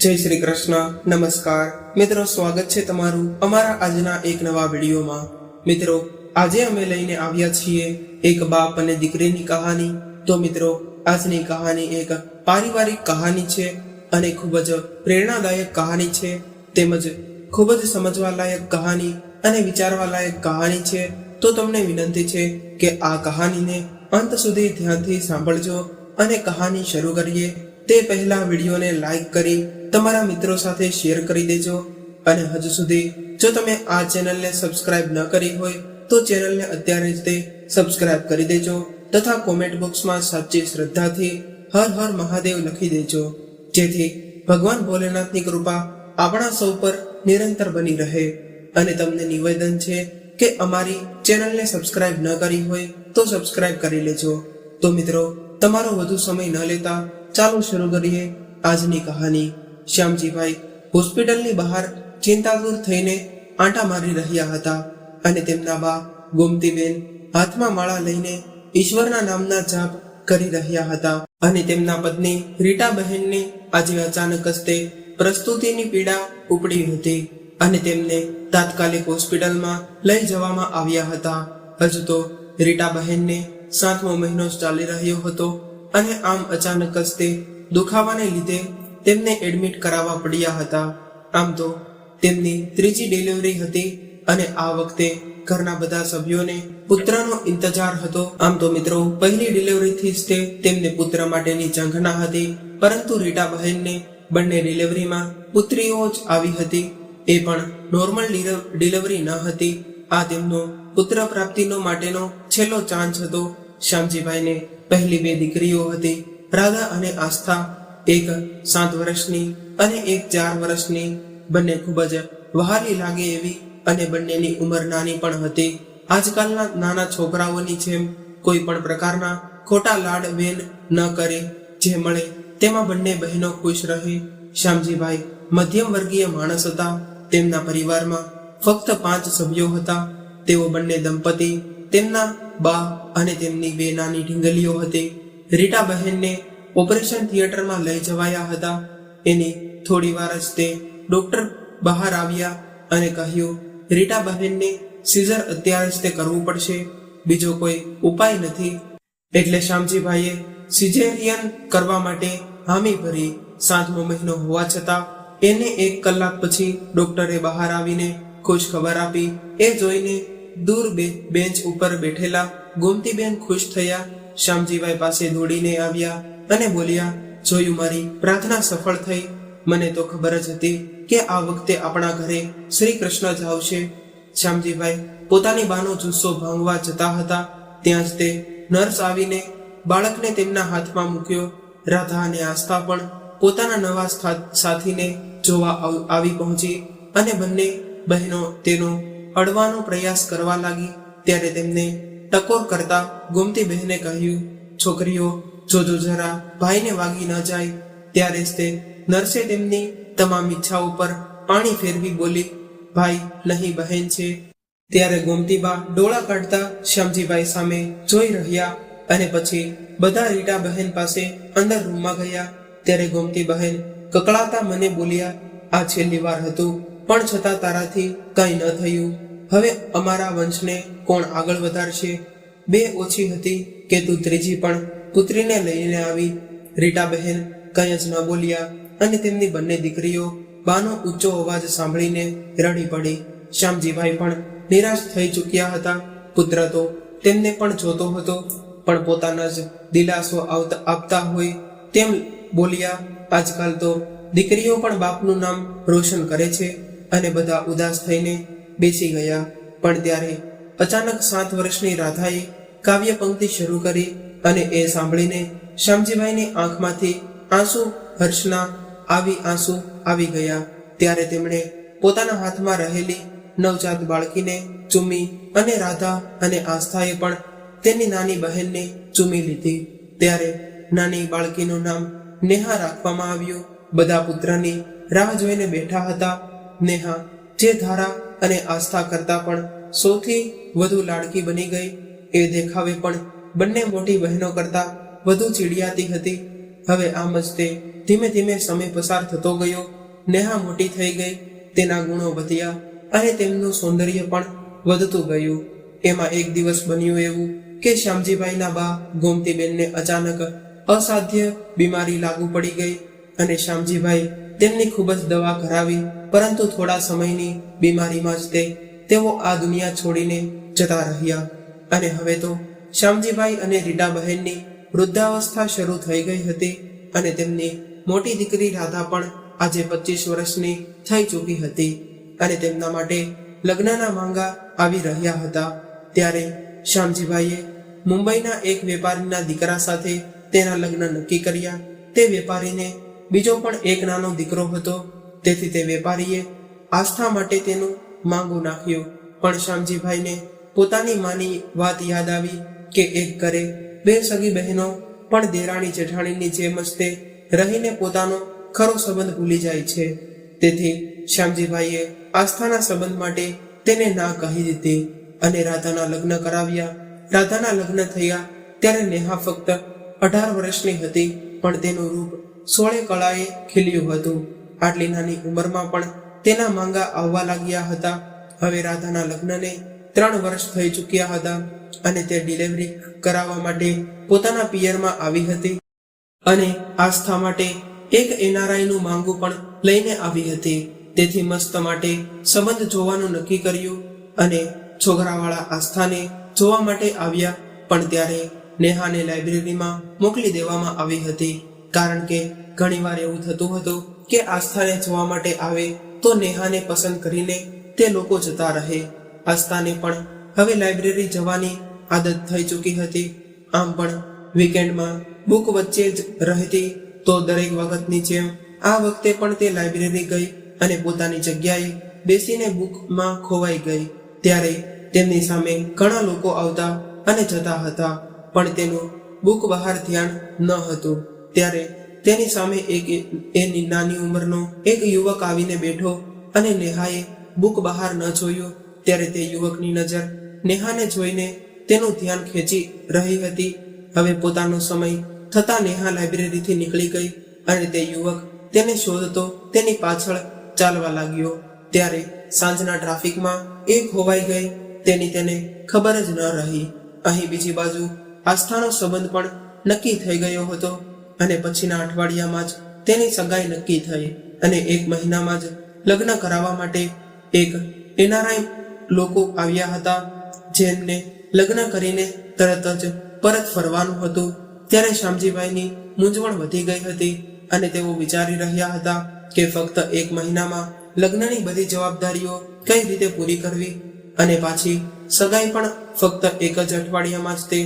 જય શ્રી કૃષ્ણ, નમસ્કાર. મિત્રો, સ્વાગત છે તમારું અમારા આજના એક નવા વિડીયોમાં. મિત્રો, આજે અમે લઈને આવ્યા છીએ એક બાપ અને દીકરીની કહાની. તો મિત્રો, આજની કહાની એક પારિવારિક કહાની છે અને ખૂબ જ પ્રેરણાદાયક કહાની છે. તેમજ ખૂબ જ સમજવા લાયક કહાની અને વિચારવા લાયક કહાની છે. તો તમને વિનંતી છે કે આ કહાનીને અંત સુધી ધ્યાનથી સાંભળજો અને કહાની શરૂ કરીએ. તે પહેલા વિડીયોને લાઈક કરી તમારા મિત્રો સાથે શેર કરી દેજો અને હજુ સુધી જો તમે આ ચેનલને સબસ્ક્રાઇબ ન કરી હોય તો ચેનલને અત્યારે જ તે સબસ્ક્રાઇબ કરી દેજો તથા કોમેન્ટ બોક્સમાં સાચી શ્રદ્ધાથી હર હર મહાદેવ લખી દેજો. જેથી ભગવાન ભોલેનાથની કૃપા આપણા સૌ પર નિરંતર બની રહે અને તમને નિવેદન છે કે અમારી ચેનલને સબસ્ક્રાઇબ ન કરી હોય તો સબસ્ક્રાઇબ કરી લેજો. તો મિત્રો, તમારો વધુ સમય ન લેતા ચાલો શરૂ કરીએ આજની કહાની. શ્યામજીભાઈ હોસ્પિટલની બહાર ચિંતાતુર થઈને આંટા મારી રહ્યા હતા અને તેમના બા ગોમતીબેન હાથમાં માળા લઈને ઈશ્વરના નામના જાપ કરી રહ્યા હતા અને તેમના પત્ની રીટા બહેનને આજે અચાનક તે પ્રસ્તુતિની પીડા ઉપડી હતી અને તેમને તાત્કાલિક હોસ્પિટલમાં લઈ જવામાં આવ્યા હતા. હજુ તો રીટા બહેનને સાતમો મહિનો ચાલી રહ્યો હતો અને આમ અચાનક તે દુખાવાને લીધે તેમને એડમિટ કરાવવા પડ્યા હતા. આમ તો તેમની ત્રીજી ડિલિવરી હતી અને આ વખતે ઘરના બધા સભ્યોને પુત્રનો ઇંતજાર હતો. આમ તો મિત્રો, પહેલી ડિલિવરીથી જ તે તેમને પુત્ર માટેની ઝંખના હતી, પરંતુ રીટા બહેનને બંને ડિલિવરીમાં પુત્રીઓ જ આવી હતી. એ પણ નોર્મલ ડિલિવરી ન હતી. આ તેમનો પુત્ર પ્રાપ્તિનો માટેનો છેલ્લો ચાન્સ હતો. શ્યામજીભાઈને પહેલી બે દીકરીઓ હતી. રાધા અને આસ્થા એક સાત વર્ષની અને એક ચાર વર્ષની બંને ખૂબ જ વહાલી લાગે એવી અને બંનેની ઉંમર નાની પણ હતી. આજકાલના નાના છોકરાઓની જેમ કોઈ પણ પ્રકારના ખોટા લાડ વેન ન કરે, જે મળે તેમાં બંને બહેનો ખુશ રહે. શ્યામજીભાઈ મધ્યમ વર્ગીય માણસ હતા. તેમના પરિવારમાં ફક્ત પાંચ સભ્યો હતા. તેઓ બંને દંપતી, તેમના બા અને તેમની બે નાની ઢીંગલીઓ હતી. રીટા બહેનને ઓપરેશન થિયેટરમાં લઈ જવાયા હતા. એની થોડી વાર જ તે ડોક્ટર બહાર આવ્યા અને કહ્યું, રીટા બહેનને સીઝર અત્યારે જ તે કરવું પડશે. બીજો કોઈ ઉપાય નથી. એટલે શ્યામજીભાઈએ સિઝેરિયન કરવા માટે હામી ભરી સાતમો મહિનો હોવા છતાં એને એક કલાક પછી ડોક્ટરે બહાર આવીને ખુશ ખબર આપી. એ જોઈને દૂર બે બેન્ચ ઉપર બેઠેલા ગોમતીબેન ખુશ થયા શ્યામજીભાઈ પાસે દોડીને આવ્યા અને બોલ્યા, જોયું મારી પ્રાર્થના સફળ થઈ. મને તો ખબર જ હતી કે આ વખતે આપણા ઘરે શ્રી કૃષ્ણ જ આવશે. શ્યામજીભાઈ પોતાની બાનો જુસ્સો ભાંગવા જતા હતા. ત્યાં જ તે નર્સ આવીને બાળકને તેમના હાથમાં મૂક્યો. રાધા અને આસ્થા પણ પોતાના નવા સ્થા- સાથીને જોવા આવી પહોંચી અને બંને બહેનો તેનો અડવાનો પ્રયાસ કરવા લાગી. ત્યારે તેમને ટકોર કરતા ગોમતી બહેને કહ્યું, છોકરીઓ જોજો જરા ભાઈને વાગી ન જાય, ત્યારે જ તે નર્સે તેમની તમામ ઈચ્છા ઉપર પાણી ફેરવી બોલી, ભાઈ, નહીં બહેન છે. ત્યારે ગોમતીબા ડોળા કાઢતા શ્યામજીભાઈ સામે જોઈ રહ્યા અને પછી બધા રીટા બહેન પાસે અંદર રૂમમાં ગયા. ત્યારે ગોમતી બહેન કકળાતા મને બોલ્યા, આ છેલ્લી વાર હતું, પણ છતાં તારાથી કંઈ ન થયું. હવે અમારા વંશને કોણ આગળ વધારશે? બે ઓછી હતી કે તું ત્રીજી પણ. પુત્રીને લઈને આવી. રીટા બહેન કંઈ જ ન બોલ્યા અને તેમની બંને દીકરીઓ બાનો ઊંચો અવાજ સાંભળીને રડી પડી. શ્યામજીભાઈ પણ નિરાશ થઈ ચૂક્યા હતા. પુત્ર તો તેમને પણ જોતો હતો, પણ પોતાના જ દિલાસો આવતા આપતા હોય તેમ બોલ્યા. આજકાલ તો દીકરીઓ પણ બાપનું નામ રોશન કરે છે અને બધા ઉદાસ થઈને બેસી ગયા. પણ ત્યારે અચાનક સાત વર્ષની રાધાએ કાવ્ય પંક્તિ શરૂ કરી અને એ સાંભળીને શ્યામજીભાઈની આંખમાંથી આંસુ હર્ષના આવી આંસુ આવી ગયા. ત્યારે તેમણે પોતાના હાથમાં રહેલી નવજાત બાળકીને ચૂમી અને રાધા અને આસ્થાએ પણ તેની નાની બહેનને ચૂમી લીધી. ત્યારે નાની બાળકીનું નામ નેહા રાખવામાં આવ્યું. બધા પુત્રની રાહ જોઈને બેઠા હતા. નેહા, જે ધારા અને આસ્થા કરતા પણ સૌથી વધુ લાડકી બની ગઈ. એ દેખાવે પણ બંને મોટી બહેનો કરતા વધુ ચીડિયાતી હતી. હવે આમ જ તે ધીમે ધીમે સમય પસાર થતો ગયો. નેહા મોટી થઈ ગઈ. તેના ગુણો વધ્યા અને તેમનું સૌંદર્ય પણ વધતું ગયું. એમાં એક દિવસ બન્યું એવું કે શ્યામજીભાઈના બા ગોમતીબેનને અચાનક અસાધ્ય બીમારી લાગુ પડી ગઈ અને શ્યામજીભાઈ તેમની ખૂબ જ દવા કરાવી, પરંતુ થોડા સમયની બીમારીમાં જ તે, તેઓ આ દુનિયા છોડીને જતા રહ્યા. અને હવે તો શ્યામજીભાઈ અને રીટા બહેનની વૃદ્ધાવસ્થા શરૂ થઈ ગઈ હતી અને તેમની મોટી દીકરી રાધા પણ આજે પચીસ વર્ષની થઈ ચૂકી હતી અને તેમના માટે લગ્નના માંગા આવી રહ્યા હતા. ત્યારે શ્યામજીભાઈએ મુંબઈના એક વેપારીના દીકરા સાથે તેના લગ્ન નક્કી કર્યા. તે વેપારીને બીજો પણ એક નાનો દીકરો હતો. તેથી તે વેપારીએ આસ્થા માટે તેનું માંગુ નાખ્યું. પણ શ્યામજીભાઈને પોતાની માની વાત યાદ આવી કે એક ઘરે બે સગી બહેનો પણ દેરાણી જેઠાણીની જેમ જ તે રહીને પોતાનો ખરો સંબંધ ભૂલી જાય છે. તેથી શ્યામજીભાઈએ આસ્થાના સંબંધ માટે તેને ના કહી દીધી અને રાધાના લગ્ન કરાવ્યા. રાધાના લગ્ન થયા ત્યારે નેહા ફક્ત અઢાર વર્ષની હતી, પણ તેનું રૂપ સોળે કળાએ ખીલ્યું હતું. આટલી નાની ઉંમરમાં પણ તેના માંગા આવવા લાગ્યા હતા. હવે રાધાના લગ્નને ત્રણ વર્ષ થઈ ચૂક્યા હતા અને તે ડિલિવરી કરાવવા માટે પોતાના પિયરમાં આવી હતી. અને આસ્થા માટે એક એનઆરઆઈનું માંગું પણ લઈને આવી હતી. તેથી મસ્ત માટે સંબંધ જોવાનું નક્કી કર્યું અને છોકરાવાળા આસ્થાને જોવા માટે આવ્યા. પણ ત્યારે નેહાને લાઇબ્રેરીમાં મોકલી દેવામાં આવી હતી. કારણ કે ઘણીવાર એવું થતું હતું કે આસ્થાને જોવા માટે આવે તો નેહાને પસંદ કરીને તે લોકો જતા રહે. આસ્થાને પણ હવે લાઇબ્રેરી જવાની આદત થઈ ચૂકી હતી. આમ પણ વીકેન્ડમાં બુક વચ્ચે જ રહેતી તો દરેક વખતની જેમ આ વખતે પણ તે લાઇબ્રેરી ગઈ અને પોતાની જગ્યાએ બેસીને બુકમાં ખોવાઈ ગઈ. ત્યારે તેમની સામે ઘણા લોકો આવતા અને જતા હતા, પણ તેનું બુક બહાર ધ્યાન ન હતું. ત્યારે તેની સામે એક એની નાની ઉંમરનો એક યુવક આવીને બેઠો અને નેહાએ બુક બહાર ન જોયું. ત્યારે તે યુવકની નજર નેહાને જોઈને તેનું ધ્યાન ખેંચી રહી હતી. હવે પોતાનો સમય થતા નેહા લાઇબ્રેરીથી નીકળી ગઈ અને તે યુવક તેને શોધતો તેની પાછળ ચાલવા લાગ્યો. ત્યારે સાંજના ટ્રાફિકમાં એ ખોવાઈ ગઈ. તેની તેને ખબર જ ન રહી. અહીં બીજી બાજુ આસ્થાનો સંબંધ પણ નક્કી થઈ ગયો હતો. અને પછીના અઠવાડિયામાં જ તેની સગાઈ નક્કી થઈ અને એક મહિનામાં જ લગ્ન કરાવવા માટે એક એનઆરઆઈ લોકો આવ્યા હતા, જેમને લગ્ન કરીને તરત જ પરત ફરવાનું હતું. ત્યારે શ્યામજીભાઈની મૂંઝવણ વધી ગઈ હતી અને તેઓ વિચારી રહ્યા હતા કે ફક્ત એક મહિનામાં લગ્નની બધી જવાબદારીઓ કઈ રીતે પૂરી કરવી અને પાછી સગાઈ પણ ફક્ત એક જ અઠવાડિયામાં જ તે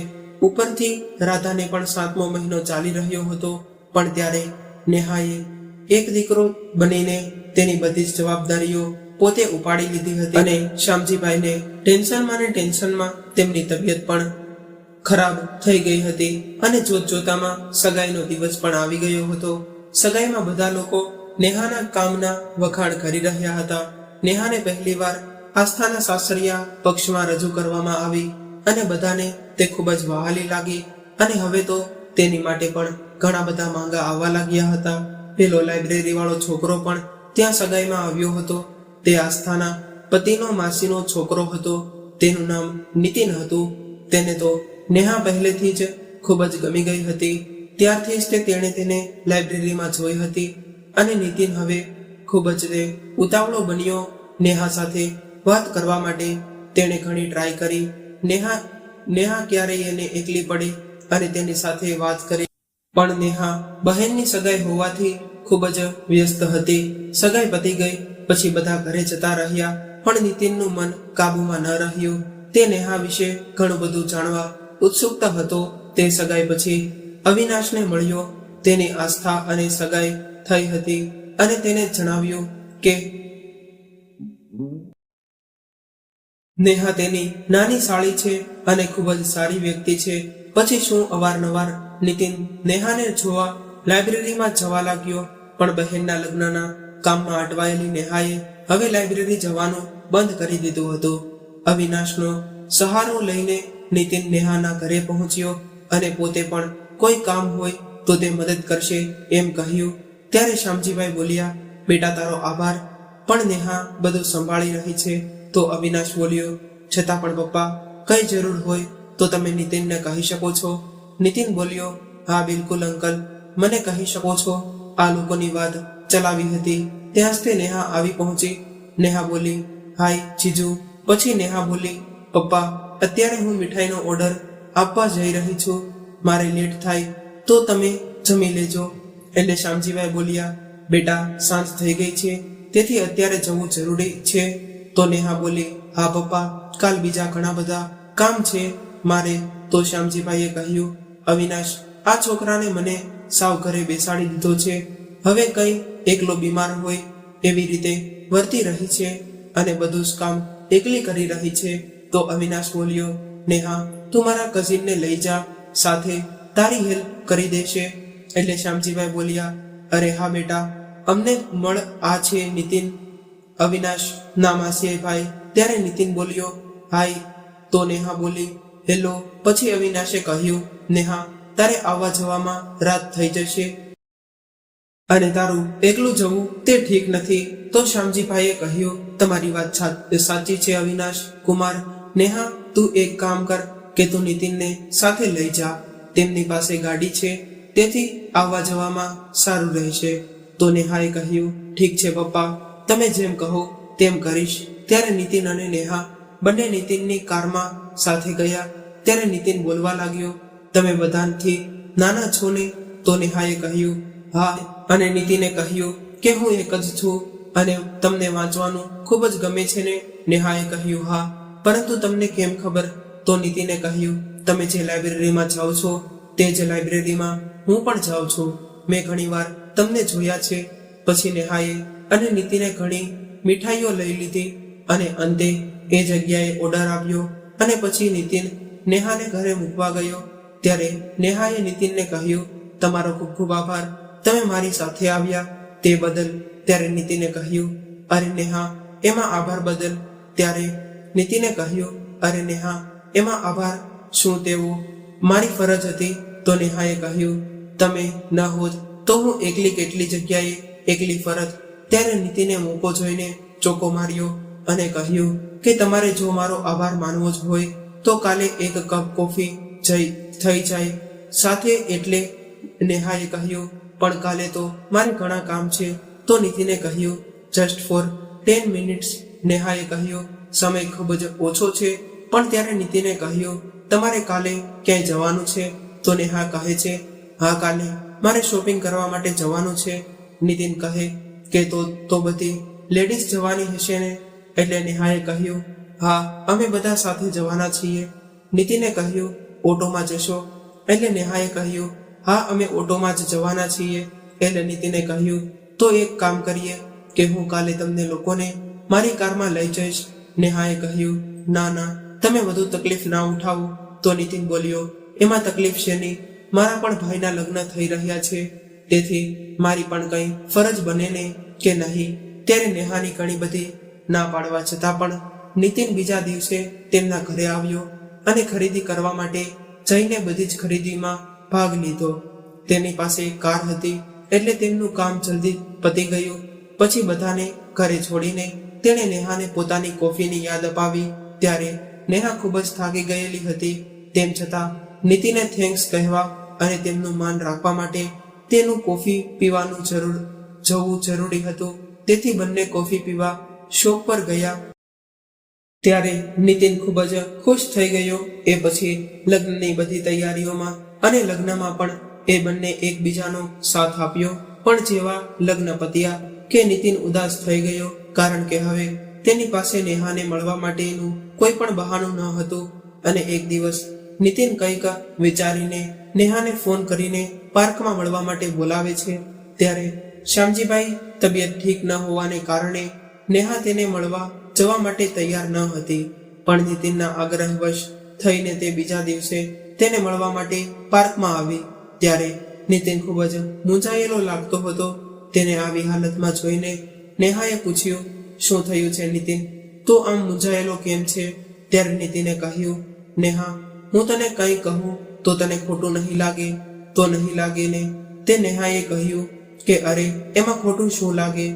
ઉપરથી રાધાને પણ સાતમો મહિનો ચાલી રહ્યો હતો, પણ ત્યારે નેહાએ એક દીકરો બનીને તેની બધી જ જવાબદારીઓ પોતે ઉપાડી લીધી હતી અને શ્યામજીભાઈને ટેન્શનમાં ને ટેન્શનમાં તેમની તબિયત પણ ખરાબ થઈ ગઈ હતી અને જોત જોતામાં સગાઈનો દિવસ પણ આવી ગયો હતો. સગાઈમાં બધા લોકો નેહાના કામના વખાણ કરી રહ્યા હતા. નેહાને પહેલીવાર આસ્થાના સાસરિયા પક્ષમાં રજૂ કરવામાં આવી. અને બધાને તે ખૂબ જ વહાલી લાગી. અને હવે તો તેની માટે પણ ઘણા બધા માંગા આવવા લાગ્યા હતા. પેલો લાઇબ્રેરી વાળો છોકરો પણ ત્યાં સગાઈમાં આવ્યો હતો. તે આસ્થાના પતિનો માસીનો છોકરો હતો. તેનું નામ નીતિન હતું. તેને તો નેહા પહેલેથી જ ખૂબ જ ગમી ગઈ હતી. ત્યારથી જ તે તેણે તેને લાઇબ્રેરીમાં જોઈ હતી. અને નીતિન હવે ખૂબ જ તે ઉતાવળો બન્યો નેહા સાથે વાત કરવા માટે. તેણે ઘણી ટ્રાય કરી. નેહા નેહા ક્યારેય એને એકલી પડી અને તેની સાથે વાત કરી. પણ નેહા બહેનની સગાઈ હોવાથી ખૂબ જ વ્યસ્ત હતી. સગાઈ પતી ગઈ, પછી બધા ઘરે જતા રહ્યા, પણ નીતિનનું મન કાબુમાં ન રહ્યું. તે નેહા વિશે ઘણું બધું જાણવા ઉત્સુકતા હતો. તે સગાઈ પછી અવિનાશને મળ્યો. તેની આસ્થા અને સગાઈ થઈ હતી અને તેને જણાવ્યું કે નેહા તેની નાની સાળી છે અને ખૂબ જ સારી વ્યક્તિ છે. પછી શું અવારનવાર નીતિન નેહાને જોવા લાઇબ્રેરીમાં જવા લાગ્યો, પણ બહેનના લગ્નના કામમાં અટવાયેલી નેહાએ હવે લાઇબ્રેરી જવાનું બંધ કરી દીધું હતું. અવિનાશનો સહારો લઈને નીતિન નેહાના ઘરે પહોંચ્યો અને પોતે પણ કોઈ કામ હોય તો તે મદદ કરશે એમ કહ્યું. ત્યારે શ્યામજીભાઈ બોલ્યા, બેટા, તારો આભાર. પણ નેહા બધું સંભાળી રહી છે. તો અવિનાશ બોલ્યો, છતાં પણ પપ્પા, કઈ જરૂર હોય તો તમે નીતિનને કહી શકો છો. નીતિન બોલ્યો, હા, બિલકુલ અંકલ, મને કહી શકો છો. આ લોકોની વાત ચલાવી હતી. ત્યાં જ તે નેહા આવી પહોંચી. નેહા બોલી, હાય, જીજુ. પછી નેહા બોલી, પપ્પા, અત્યારે હું મીઠાઈનો ઓર્ડર આપવા જઈ રહી છું. મારે લેટ થાય, તો તમે જમી લેજો. એટલે શ્યામજીભાઈ બોલ્યા, બેટા, સાંજ થઈ ગઈ છે, તેથી અત્યારે જવું જરૂરી છે. તો નેહા બોલી, હા પપ્પા, કાલ બીજા ઘણા બધા કામ છે. મારે, તો શ્યામજીભાઈએ કહ્યું, અવિનાશ, આ છોકરાને મને સાવ ઘરે બેસાડી દીધો છે. હવે કઈ એકલો બીમાર હોય એવી રીતે વર્તી રહી છે અને બધું જ કામ એકલી કરી રહી છે. તો અવિનાશ બોલ્યો, નેહા, તું મારા કઝિનને લઈ જા, સાથે તારી હેલ્પ કરી દેશે. એટલે શ્યામજીભાઈ બોલ્યા, અરે હા બેટા, અમને મળ આ છે નીતિન અવિનાશ ના માસીભાઈ ત્યારે નીતિન બોલ્યો, હાય. તો નેહા બોલી, હેલો. પછી અવિનાશે કહ્યું, નેહા, તારે આવવા જવામાં રાત થઈ જશે. અને તારું એકલું જવું તે ઠીક નથી. તો શ્યામજીભાઈએ કહ્યું, તમારી વાત સાચી છે અવિનાશ કુમાર. નેહા, તું એક કામ કર કે તું નીતિનને સાથે લઈ જા. તેમની પાસે ગાડી છે, તેથી આવવા જવામાં સારું રહેશે. તો નેહાએ કહ્યું, ઠીક છે પપ્પા. તમે જેમ કહો તેમ કરીશ. ત્યારે નીતિન અને નેહા બંને નીતિનની કારમાં સાથે ગયા. ત્યારે નીતિન બોલવા લાગ્યો, તમે બધાથી નાના છો ને? તો નેહાએ કહ્યું, હા. અને નીતિને કહ્યું કે, હું એક જ છું અને તમને વાંચવાનું ખૂબ જ ગમે છે ને? નેહાએ કહ્યું, હા. પરંતુ તમને કેમ ખબર? તો નીતિને કહ્યું, તમે જે લાઇબ્રેરીમાં જાઓ છો, તે જ લાઇબ્રેરીમાં હું પણ જાઉં છું. મેં ઘણીવાર તમને જોયા છે. પછી નેહાએ અને નીતિને ઘણી મીઠાઈઓ લઈ લીધી અને અંતે એ જગ્યાએ ઓર્ડર આપ્યો અને પછી નીતિન નેહાને ઘરે મૂકવા ગયો. ત્યારે નેહાએ નીતિનને કહ્યું, તમારો ખૂબ ખૂબ આભાર. તમે મારી સાથે આવ્યા તે બદલ. ત્યારે નીતિને કહ્યું, અરે નેહા, એમાં આભાર બદલ. ત્યારે નીતિને કહ્યું, અરે નેહા, એમાં આભાર શું તેવો? મારી ફરજ હતી. તો નેહાએ કહ્યું, તમે ન હોત તો હું એકલી કેટલી જગ્યાએ એકલી ફરજ ત્યારે નીતિને મોકો જોઈને ચોકો માર્યો અને કહ્યું કે તમારે જો મારો આભાર માનવો જ હોય, તો કાલે એક કપ કોફી જઈ, થઈ જાય. સાથે એટલે નેહાએ કહ્યું, પણ કાલે તો મારે ઘણા કામ છે. તો નીતિને કહ્યું જસ્ટ ફોર ટેન મિનિટ્સ નેહાએ કહ્યું, સમય ખૂબ જ ઓછો છે. પણ ત્યારે નીતિને કહ્યું, તમારે કાલે ક્યાંય જવાનું છે? તો નેહા કહે છે, હા કાલે. મારે શોપિંગ કરવા માટે જવાનું છે. નીતિન કહે કે તો તો બધી લેડીઝ જવાની હશે ને? એટલે નેહાએ કહ્યું, હા, અમે બધા સાથે જવાના છીએ. નીતિને કહ્યું, ઓટોમાં જશો. એટલે નેહાએ કહ્યું, હા, અમે ઓટોમાં જ જવાના છીએ. એટલે નીતિને કહ્યું, તો એક કામ કરીએ, કે હું કાલે તમને લોકોને મારી કારમાં લઈ જઈશ. નેહાએ કહ્યું, ના ના, તમે વધુ તકલીફ ના ઉઠાવો. તો નીતિન બોલ્યો, એમાં તકલીફ છે નહીં, મારા પણ ભાઈના લગ્ન થઈ રહ્યા છે. તેથી મારી પણ કંઈ ફરજ બને ને કે નહીં, ત્યારે નેહાની ઘણી બધી ના પાડવા છતાં પણ નીતિન બીજા દિવસે તેમના ઘરે આવ્યો અને ખરીદી કરવા માટે જઈને બધી જ ખરીદીમાં ભાગ લીધો. તેની પાસે કાર હતી એટલે તેમનું કામ જલ્દી પતી ગયું. પછી બધાને ઘરે છોડીને તેણે નેહાને પોતાની કોફીની યાદ અપાવી. ત્યારે નેહા ખૂબ જ થાકી ગયેલી હતી. તેમ છતાં નીતિને થેન્ક્સ કહેવા અને તેમનું માન રાખવા માટે તેનું કોફી પીવાનું જરૂર, જવું જરૂરી હતું. તેથી બંને કોફી પીવા શોપ પર ગયા. ત્યારે નીતિન ખૂબ જ ખુશ થઈ ગયો. એ પછી લગ્નની બધી તૈયારીઓમાં અને લગ્નમાં પણ એ બંને એકબીજાનો સાથ આપ્યો. પણ જેવા લગ્ન પત્યા કે નીતિન ઉદાસ થઈ ગયો, કારણ કે હવે તેની પાસે નેહાને મળવા માટેનું કોઈ પણ બહાનું ન હતું. અને એક દિવસ નીતિન કંઈક વિચારીને, નેહાને ફોન કરીને પાર્કમાં મળવા માટે બોલાવે છે. ત્યારે શ્યામજીભાઈ તબિયત ઠીક ન હોવાને કારણે નેહા તેને મળવા જવા માટે તૈયાર ન હતી. પણ નીતિનના આગ્રહવશ થઈને તે બીજા દિવસે તેને મળવા માટે પાર્કમાં આવી. ત્યારે નીતિન ખૂબ જ મૂંઝાયેલો લાગતો હતો. તેને આવી હાલતમાં જોઈને નેહાએ પૂછ્યું, શું થયું છે, નીતિન? તો આમ મૂંઝાયેલો કેમ છે? ત્યારે નીતિને કહ્યું, નેહા હું તને કંઈ કહું તો તને ખોટું નહીં લાગે, તો નહીં લાગે ને? તે નેહાએ કહ્યું કે, અરે, એમાં ખોટું શું લાગે?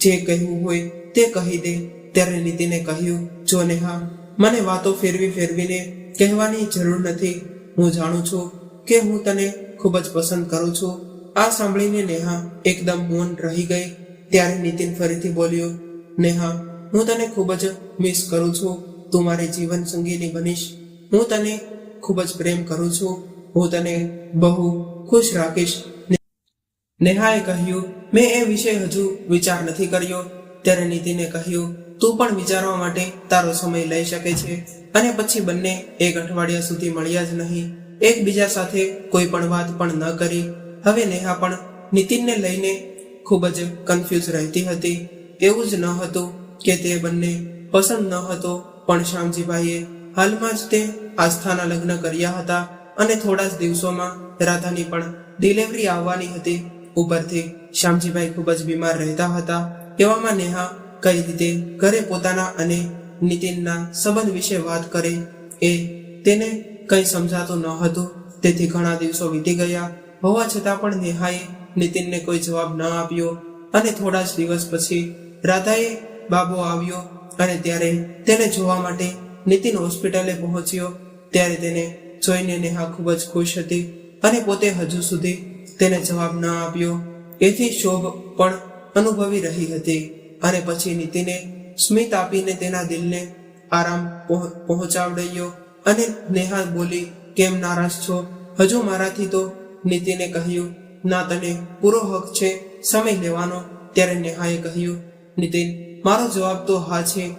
જે કહેવું હોય તે કહી દે. ત્યારે નીતિને કહ્યું, જો નેહા, મને વાતો ફેરવી ફેરવીને કહેવાની જરૂર નથી. હું જાણું છું કે હું તને ખૂબ જ પસંદ કરું છું. આ સાંભળીને નેહા એકદમ મૌન રહી ગઈ. ત્યારે નીતિન ફરીથી બોલ્યો, નેહા, હું તને ખૂબ જ મિસ કરું છું. તું મારી જીવન સંગીની બનીશ. હું તને ખૂબ જ પ્રેમ કરું છું. હું તને બહુ ખુશ રાખીશ. નેહાએ કહ્યું, મેં એ વિશે હજુ વિચાર નથી કર્યો. ત્યારે નીતિને કહ્યું, તું પણ વિચારવા માટે તારો સમય લઈ શકે છે. અને પછી બંને એક અઠવાડિયા સુધી મળ્યા જ નહીં. એકબીજા સાથે કોઈ પણ વાત પણ ન કરી. હવે નેહા પણ નીતિનને લઈને ખૂબ જ કન્ફ્યુઝ રહેતી હતી. એવું જ ન હતું કે તે બંને પસંદ ન હતો, પણ શ્યામજીભાઈએ હાલમાં જ તે આસ્થાના લગ્ન કર્યા હતા અને થોડા જ દિવસોમાં રાધાની પણ ડિલિવરી આવવાની હતી. ઉપરથી શ્યામજીભાઈ ખૂબ જ બીમાર રહેતા હતા. એવામાં નેહા કઈ રીતે ઘરે પોતાના અને નીતિનના સંબંધ વિશે વાત કરે એ તેને કંઈ સમજાતું ન હતું. તેથી ઘણા દિવસો વીતી ગયા. હોવા છતાં પણ નેહાએ નીતિનને કોઈ જવાબ ન આપ્યો અને થોડા જ દિવસ પછી રાધાએ બાબો આવ્યો અને ત્યારે તેને જોવા માટે નીતિન હોસ્પિટલે પહોંચ્યો. ત્યારે તેને જોઈને નેહા ખૂબ જ ખુશ હતી અને પોતે હજુ સુધી તેને જવાબ ન આપ્યો. એથી શોભ પણ અનુભવી રહી હતી અને પછી નીતિને સ્મિત આપીને તેના દિલને આરામ પહોં- પહોંચાડ્યો અને નેહા બોલી, કેમ નારાજ છો? હજુ મારાથી તો નીતિને કહ્યું, ના તને પૂરો હક છે સમય લેવાનો. ત્યારે નેહાએ કહ્યું, નીતિન, મારો જવાબ તો હા છે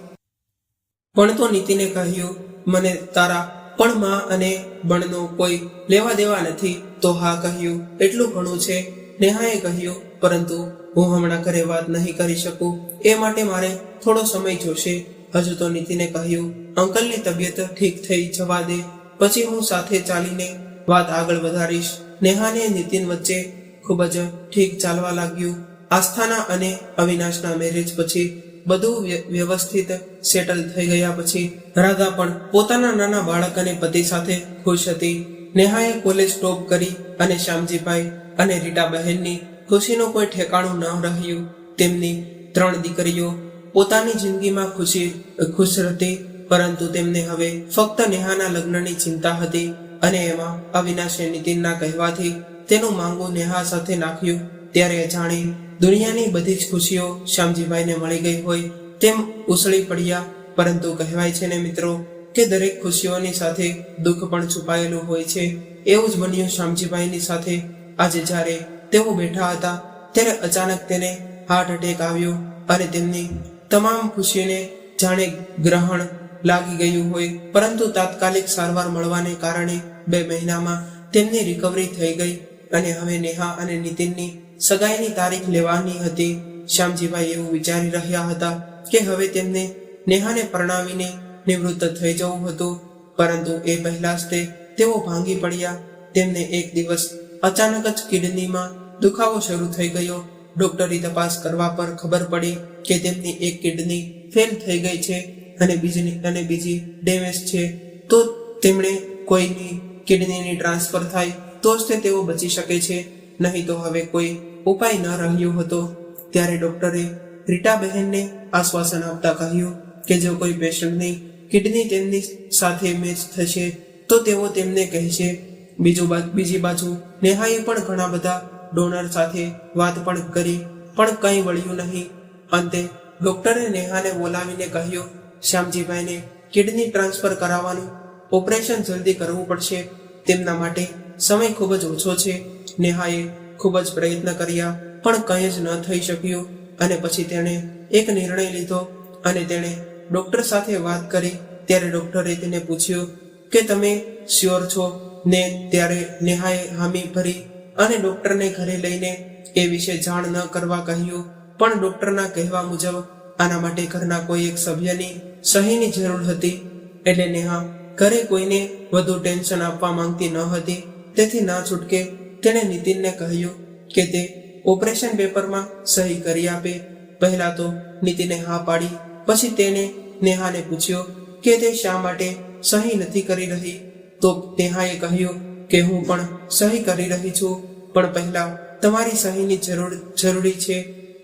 પણ તો નીતિને કહ્યું, મને તારા પણ માં અને બણનો કોઈ લેવા દેવા નથી. તો હા કહ્યું, એટલું ઘણું છે. નેહાએ કહ્યું, પરંતુ હું હમણાં ઘરે વાત નહીં કરી શકું. એ માટે મારે થોડો સમય જોશે. હજુ તો નીતિને કહ્યું, અંકલની તબિયત ઠીક થઈ જવા દે. પછી હું સાથે ચાલીને વાત આગળ વધારીશ. નેહાને નીતિન વચ્ચે ખૂબ જ ઠીક ચાલવા લાગ્યું. આસ્થાના અને અવિનાશના મેરેજ પછી બધું વ્ય- વ્યવસ્થિત સેટલ થઈ ગયા પછી રાધા પણ પોતાના નાના બાળક અને પતિ સાથે ખુશ હતી. નેહાએ કોલેજ ટોપ કરી અને શ્યામજીભાઈ અને રીટા બહેનની ખુશીનું કોઈ ઠેકાણું ન રહ્યું. તેમની ત્રણ દીકરીઓ પોતાની જિંદગીમાં ખુશી, ખુશ હતી પરંતુ તેમને હવે ફક્ત નેહાના લગ્નની ચિંતા હતી અને એમાં અવિનાશે નીતિનના કહેવાથી તેનું માંગુ નેહા સાથે નાખ્યું. ત્યારે જાણી દુનિયાની બધી જ ખુશીઓ શ્યામજીભાઈને મળી ગઈ હોય તેમ ઉસળી પડ્યા. પરંતુ કહેવાય છે ને મિત્રો કે દરેક ખુશીઓની સાથે દુઃખ પણ છુપાયેલું હોય છે. એવું જ બન્યું શ્યામજીભાઈની સાથે. આજે જ્યારે તેઓ બેઠા હતા, ત્યારે અચાનક તેને હાર્ટ એટેક આવ્યો અને તેમની તમામ ખુશીને જાણે ગ્રહણ લાગી ગયું હોય. પરંતુ તાત્કાલિક સારવાર મળવાને કારણે બે મહિનામાં તેમની રિકવરી થઈ ગઈ અને હવે નેહા અને નીતિનની સગાઈની તારીખ લેવાની હતી. શ્યામજીભાઈ એવું વિચારી રહ્યા હતા કે હવે તેમને નેહાને પરણાવીને નિવૃત્ત થઈ જવું હતું. પરંતુ એ પહેલા જ તે તેઓ ભાંગી પડ્યા. તેમને એક દિવસ અચાનક જ કિડનીમાં દુખાવો શરૂ થઈ ગયો. ડોક્ટરી તપાસ કરવા પર ખબર પડી કે તેમની એક કિડની ફેલ થઈ ગઈ છે અને બીજી અને બીજી ડેમેજ છે. તો તેમણે કોઈની કિડનીની ટ્રાન્સફર થાય તો જ તે તેઓ બચી શકે છે. નહીં તો હવે કોઈ ઉપાય ન રહ્યો હતો, ત્યારે ડૉક્ટરે રીટા બહેનને આશ્વાસન આપતા કહ્યું કે જો કોઈ પેશન્ટની કિડની તેમની સાથે મેચ થશે, તો તેઓ તેમને કહેશે, બીજું બીજી બાજુ નેહાએ પણ ઘણા બધા ડોનર સાથે વાત પણ કરી, પણ કંઈ વળ્યું નહીં. અંતે ડૉક્ટરે નેહાને બોલાવીને કહ્યું, શ્યામજીભાઈને કિડની ટ્રાન્સફર કરાવવાનું ઓપરેશન જલ્દી કરવું પડશે, તેમના માટે સમય ખૂબ જ ઓછો છે. નેહાએ ખૂબ જ પ્રયત્ન કર્યા, પણ કંઈ જ ન થઈ શક્યું. અને પછી તેણે એક નિર્ણય લીધો અને તેણે ડૉક્ટર સાથે વાત કરી. ત્યારે ડૉક્ટરે તેને પૂછ્યું કે, તમે શ્યોર છો? ને ત્યારે નેહાએ હામી ભરી અને ડૉક્ટરને ઘરે લઈને એ વિશે જાણ ન કરવા કહ્યું. પણ ડૉક્ટરના કહેવા મુજબ, આના માટે ઘરના કોઈ એક સભ્યની સહીની જરૂર હતી. એટલે નેહા ઘરે કોઈને વધુ ટેન્શન આપવા માંગતી ન હતી. તેથી ના છૂટકે તેણે નીતિનને કહ્યું કે તે ઓપરેશન પેપરમાં સહી કરી આપે. પહેલા તો નીતિને હા પાડી, પછી તેણે નેહાને પૂછ્યો કે તે શા માટે સહી નથી કરી રહી? તો નેહાએ કહ્યું કે હું પણ સહી કરી રહી છું, પણ પહેલા તમારી સહીની જરૂર, જરૂરી છે.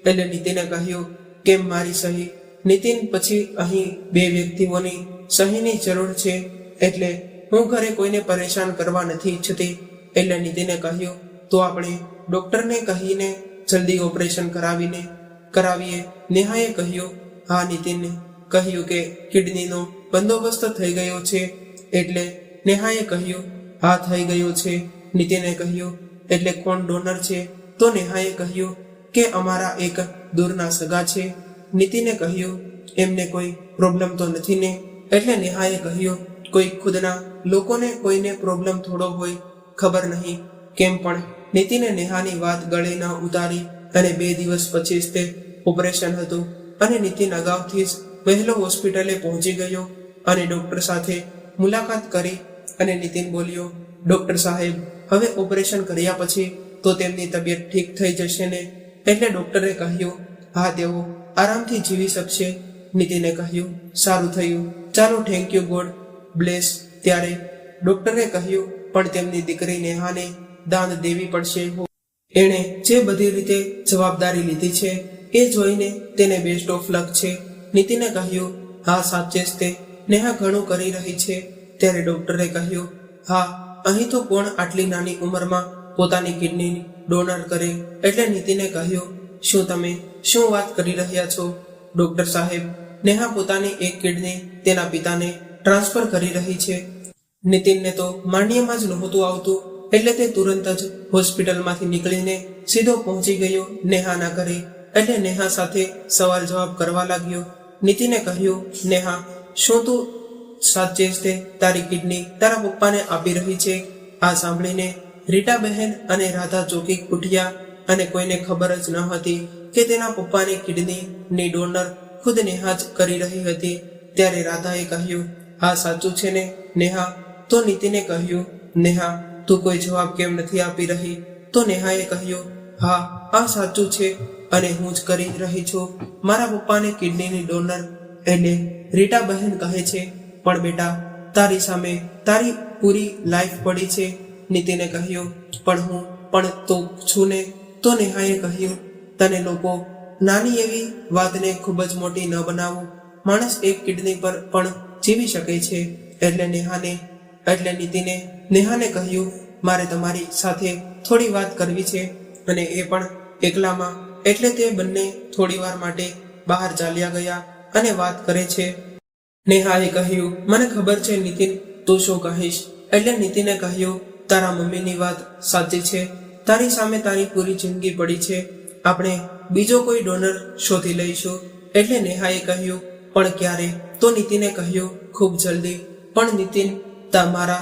એટલે નીતિને કહ્યું કેમ મારી સહી. નીતિન પછી અહીં બે વ્યક્તિઓની સહીની જરૂર છે, એટલે હું ઘરે કોઈને પરેશાન કરવા નથી ઈચ્છતી. એટલે નીતિને કહ્યું, તો આપણે ડોક્ટરને કહીને જલ્દી ઓપરેશન કરાવીને, કરાવીએ. નેહાએ કહ્યું, હા નીતિને કહ્યું કે કિડનીનો બંદોબસ્ત થઈ ગયો છે, એટલે નેહાએ કહ્યું, હા થઈ ગયો છે. નીતિને કહ્યું, એટલે કોણ ડોનર છે? તો નેહાએ કહ્યું, કે અમારા એક દૂરના સગા છે. નીતિને કહ્યું, એમને કોઈ પ્રોબ્લેમ તો નથી ને? એટલે નેહાએ કહ્યું, કોઈ ખુદના લોકોને કોઈને પ્રોબ્લેમ થોડો હોય ખબર નહીં કેમ પણ નીતિને નેહાની વાત ગળે ન ઉતારી અને બે દિવસ પછી જ તે ઓપરેશન હતું અને નીતિન અગાઉથી જ વહેલો હોસ્પિટલે પહોંચી ગયો અને ડૉક્ટર સાથે મુલાકાત કરી અને નીતિન બોલ્યો, ડોક્ટર સાહેબ, હવે ઓપરેશન કર્યા પછી તો તેમની તબિયત ઠીક થઈ જશે ને? એટલે ડૉક્ટરે કહ્યું, હા તેઓ આરામથી જીવી શકશે. નીતિને કહ્યું, સારું થયું. ચાલો થેન્ક યુ ગોડ બ્લેસ ત્યારે ડૉક્ટરે કહ્યું પણ તેમની દીકરી નેહાને દાન દેવી પડશે. એણે જે બધી રીતે જવાબદારી લીધી છે એ જોઈને તેને બેસ્ટ ઓફ લક છે. નીતિને કહ્યું, હા, સાચે જ તે. નેહા ઘણું કરી રહી છે. ત્યારે ડોક્ટરે કહ્યું, હા, અહીં તો કોણ આટલી નાની ઉંમરમાં પોતાની કિડની ડોનર કરે? એટલે નીતિને કહ્યું, શું તમે શું વાત કરી રહ્યા છો? ડોક્ટર સાહેબ, નેહા પોતાની એક કિડની તેના પિતાને ટ્રાન્સફર કરી રહી છે. નીતિનને તો માંડિયામાં જ નહોતું આવતું, એટલે તે તુરંત જ હોસ્પિટલમાંથી નીકળીને સીધો પહોંચી ગયો નેહાના ઘરે. એટલે નેહા સાથે સવાલ જવાબ કરવા લાગ્યો. નીતિને કહ્યું, નેહા, શું તું સાચે જ તે તારી કિડની તારા પપ્પાને આપી રહી છે? આ સાંભળીને રીટા બહેન અને રાધા ચોકી ઉઠ્યા અને કોઈને ખબર જ ન હતી કે તેના પપ્પાની કિડની ની ડોનર ખુદ નેહા જ કરી રહી હતી. ત્યારે રાધાએ કહ્યું, હા, સાચું છે ને, નેહા? તો નીતિને કહ્યું, નેહા, તું કોઈ જવાબ કેમ નથી આપી રહી? તો નેહાએ કહ્યું, હા, આ સાચું છે અને હું જ કરી રહી છું. મારા પપ્પાને કિડનીની ડોનર એટલે રીટા બહેન કહે છે. પણ બેટા, તારી સામે તારી પૂરી લાઈફ પડી છે. નીતિને કહ્યું, પણ હું, પણ તો છું ને? તો નેહાએ કહ્યું, તને લોકો નાની એવી વાતને ખૂબ જ મોટી ન બનાવો. માણસ એક કિડની પર પણ જીવી શકે છે. એટલે નેહાને એટલે નીતિને નેહાને કહ્યું, મારે તમારી સાથે થોડી વાત કરવી છે અને એ પણ એકલામાં. એટલે તે બંને થોડીવાર માટે બહાર ચાલ્યા ગયા અને વાત કરે છે. નેહાએ કહ્યું, મને ખબર છે નીતિન, તું શું કહીશ? એટલે નીતિને કહ્યું, તારા મમ્મીની વાત સાચી છે. તારી સામે તારી પૂરી જિંદગી પડી છે. આપણે બીજો કોઈ ડોનર શોધી લઈશું. એટલે નેહાએ કહ્યું, પણ ક્યારે? તો નીતિને કહ્યું, ખૂબ જલ્દી. પણ નીતિન તમારા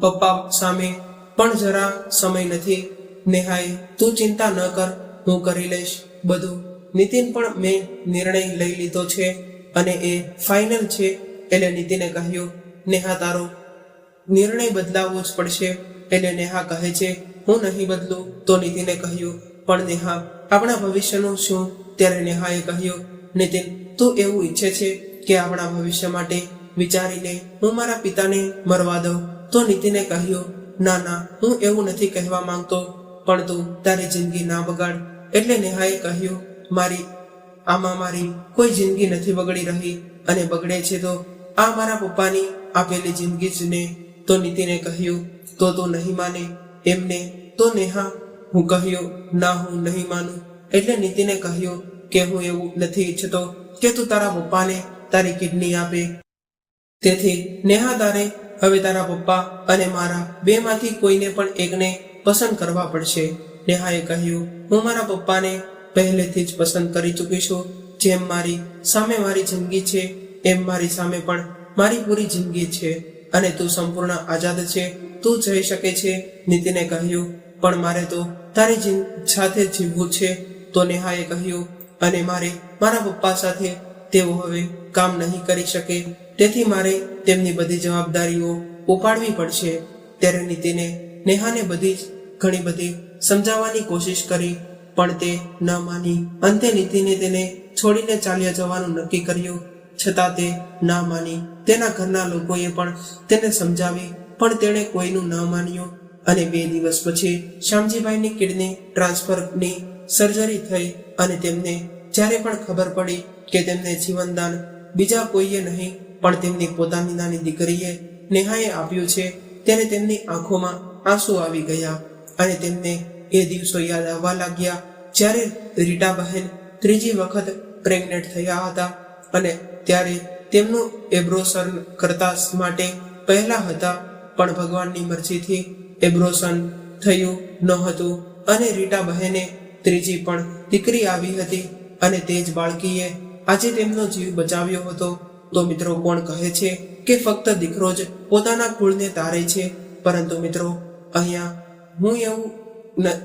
પપ્પા સામે પણ જરા સમય નથી. નેહાએ, તું ચિંતા ન કર, હું કરી લઈશ બધું. નીતિન પણ મેં નિર્ણય લઈ લીધો છે અને એ ફાઇનલ છે એટલે નીતિને કહ્યું, નેહા, તારો નિર્ણય બદલાવવો જ પડશે. એટલે નેહા કહે છે, હું નહીં બદલું. તો નીતિને કહ્યું, પણ નેહા, આપણા ભવિષ્યનું શું? ત્યારે નેહાએ કહ્યું, નીતિન, તું એવું ઈચ્છે છે કે આપણા ભવિષ્ય માટે વિચારીને, હું મારા પિતાને મરવા દઉં. તો નીતિને કહ્યું, ના ના, હું એવું નથી કહેવા માંગતો, પણ તું તારી જિંદગી ના બગાડ. એટલે નેહાએ કહ્યું, મારી, આમાં મારી કોઈ જિંદગી નથી બગડી રહી અને બગડે છે તો આ મારા પપ્પાની આપેલી જિંદગી જ ને. તો નીતિને કહ્યું, તો તું નહીં માને. એમને, તો નેહા, હું કહ્યું, ના, હું નહીં માનું. એટલે નીતિને કહ્યું, કે હું એવું નથી ઈચ્છતો કે તું તારા પપ્પાને તારી કિડની આપે તેથી નેહા તારે હવે તારા પપ્પા અને મારા બેમાંથી કોઈને પણ એકને પસંદ કરવા પડશે. નેહાએ કહ્યું, હું મારા પપ્પાને પહેલેથી જ પસંદ કરી ચૂકી છું. જેમ મારી સામે મારી જિંદગી છે, એમ મારી સામે પણ મારી પૂરી જિંદગી છે. અને તું સંપૂર્ણ આઝાદ છે. તું જઈ શકે છે. નીતિને કહ્યું, પણ મારે તો તારી સાથે જીવવું છે. તો નેહાએ કહ્યું, અને મારે મારા પપ્પા સાથે તેઓ હવે કામ નહીં કરી શકે. તેથી મારે તેમની બધી જવાબદારીઓ ઉપાડવી પડશે. ત્યારે નીતિને, નેહાને બધી જ ઘણી બધી સમજાવવાની કોશિશ કરી, પણ તે ન માની. અંતે નીતિને તેને છોડીને ચાલ્યા જવાનું નક્કી કર્યું. છતાં તે ન માની. તેના ઘરના લોકોએ પણ તેને સમજાવી, પણ તેણે કોઈનું ન માન્યું. અને બે દિવસ પછી શ્યામજીભાઈની કિડની ટ્રાન્સફરની સર્જરી થઈ અને તેમને જ્યારે પણ ખબર પડી કે તેમને જીવનદાન બીજા કોઈએ નહીં પણ તેમની પોતાની નાની દીકરીએ નેહાએ આપ્યું છે. ત્યારે તેમની આંખોમાં આંસુ આવી ગયા અને તેમને એ દિવસો યાદ આવવા લાગ્યા જ્યારે રીટા બહેન ત્રીજી વખત પ્રેગ્નેન્ટ થયા હતા અને ત્યારે તેમનું એબ્રોશન કરતા માટે પહેલા હતા. પણ ભગવાનની મરજીથી એબ્રોશન થયું ન હતું અને રીટા બહેને ત્રીજી પણ દીકરી આવી હતી અને તે જ બાળકીએ આજે તેમનો જીવ બચાવ્યો હતો. તો મિત્રો કોણ કહે છે કે ફક્ત દીકરો જ પોતાના કુળને તારે છે? પરંતુ મિત્રો, અહીંયા હું એવું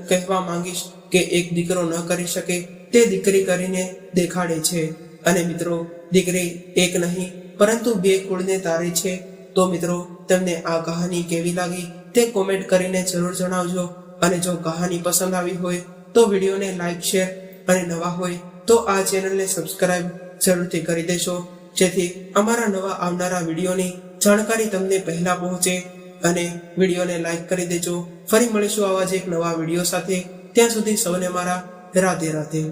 કહેવા માંગીશ કે એક દીકરો ન કરી શકે. તે દીકરી કરીને દેખાડે છે. અને મિત્રો, દીકરી એક નહીં, પરંતુ બે કુળને તારે છે. તો મિત્રો, તમને આ કહાની કેવી લાગી? તે કોમેન્ટ કરીને જરૂર જણાવજો. અને જો કહાની પસંદ આવી હોય, તો વિડીયોને લાઈક, શેર અને નવા હોય, તો આ ચેનલને સબસ્ક્રાઈબ જરૂરથી કરી દેશો જેથી અમારા નવા આવનારા વિડીયોની જાણકારી તમને પહેલા પહોંચે અને વિડીયોને લાઈક કરી દેજો. ફરી મળીશું આવા જ એક નવા વીડિયો સાથે. ત્યાં સુધી સૌને મારા રાધે રાધે.